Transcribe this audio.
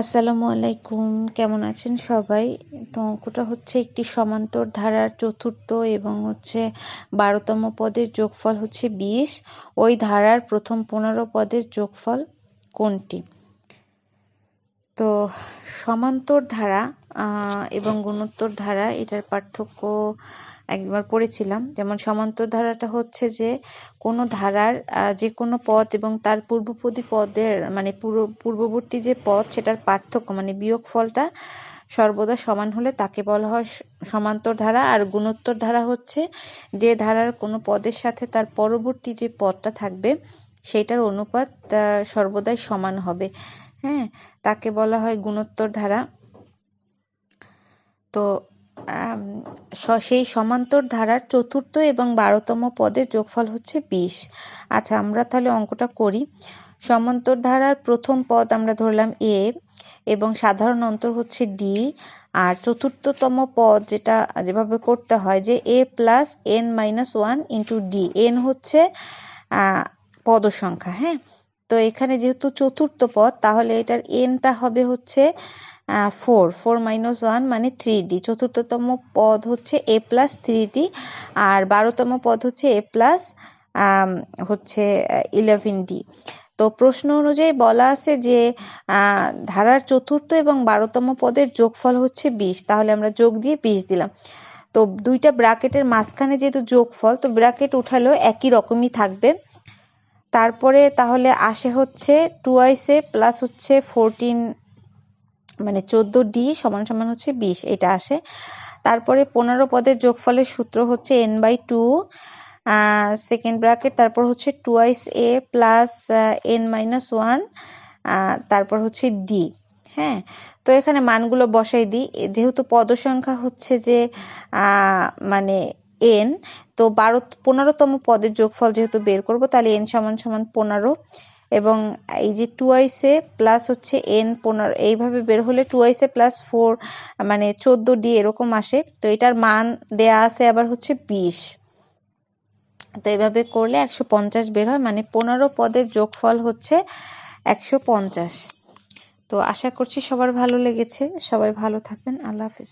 আসসালামু আলাইকুম, কেমন আছেন সবাই? তো অঙ্কটা হচ্ছে একটি সমান্তর ধারার চতুর্থ এবং হচ্ছে বারোতম পদের যোগফল হচ্ছে বিশ। ওই ধারার প্রথম পনেরো পদের যোগফল কোনটি? তো সমান্তর ধারা এবং গুণোত্তর ধারা, এটার পার্থক্য একবার পড়েছিলাম। যেমন সমান্তর ধারাটা হচ্ছে যে, কোনো ধারার যে কোনো পদ এবং তার পূর্বপদী পদের মানে পূর্ববর্তী যে পদ, সেটার পার্থক্য মানে বিয়োগ ফলটা সর্বদা সমান হলে তাকে বলা হয় সমান্তর ধারা। আর গুণোত্তর ধারা হচ্ছে যে ধারার কোনো পদের সাথে তার পরবর্তী যে পদটা থাকবে সেইটার অনুপাত সর্বদাই সমান হবে। হ্যাঁ তাকে বলা হয় গুণোত্তর ধারা তো সেই সমান্তর ধারার চতুর্থ এবং বারোতম পদের যোগফল হচ্ছে বিশ। আচ্ছা আমরা তাহলে অঙ্কটা করি। সমান্তর ধারার প্রথম পদ আমরা ধরলাম এ এবং সাধারণ অন্তর হচ্ছে ডি। আর চতুর্থতম পদ যেটা, যেভাবে করতে হয় যে A plus N minus one into D. N হচ্ছে পদ সংখ্যা হ্যাঁ? তো এখানে যেহেতু চতুর্থ পদ, তাহলে এটার এনটা হবে হচ্ছে ফোর ফোর মাইনাস ওয়ান মানে থ্রি ডি চতুর্থতম পদ হচ্ছে এ প্লাস থ্রি ডি আর বারোতম পদ হচ্ছে এ প্লাস হচ্ছে ইলেভেন ডি তো প্রশ্ন অনুযায়ী বলা আছে যে ধারার চতুর্থ এবং বারোতম পদের যোগফল হচ্ছে বিশ। তাহলে আমরা যোগ দিয়ে বিশ দিলাম। তো দুইটা ব্র্যাকেটের মাঝখানে যেহেতু যোগফল, তো ব্র্যাকেট উঠালেও একই রকমই থাকবে। তারপরে তাহলে আসে হচ্ছে টু আইসে প্লাস হচ্ছে ফোরটিন মানে চোদ্দ ডি সমান সমান হচ্ছে বিশ, এটা আসে। তারপরে পনেরো পদের যোগফলের সূত্র হচ্ছে N by two second bracket তারপর হচ্ছে twice A plus N minus one তারপর হচ্ছে ডি হ্যাঁ? তো এখানে মানগুলো বসাই দিই। যেহেতু পদ সংখ্যা হচ্ছে যে মানে এন, তো বারো, পনেরোতম পদের যোগফল যেহেতু বের করব, তাহলে এন সমান সমান পনেরো। এবং এই যে টু আইসে প্লাস হচ্ছে এন পনেরো, এইভাবে বের হলে টু আইসে প্লাস ফোর মানে চোদ্দ ডি এরকম আসে। তো এটার মান দেয়া আছে আবার হচ্ছে বিশ। তো এইভাবে করলে একশো পঞ্চাশ বের হয় মানে পনেরো পদের যোগফল হচ্ছে একশো পঞ্চাশ। তো আশা করছি সবার ভালো লেগেছে। সবাই ভালো থাকবেন। আল্লাহ হাফিজ।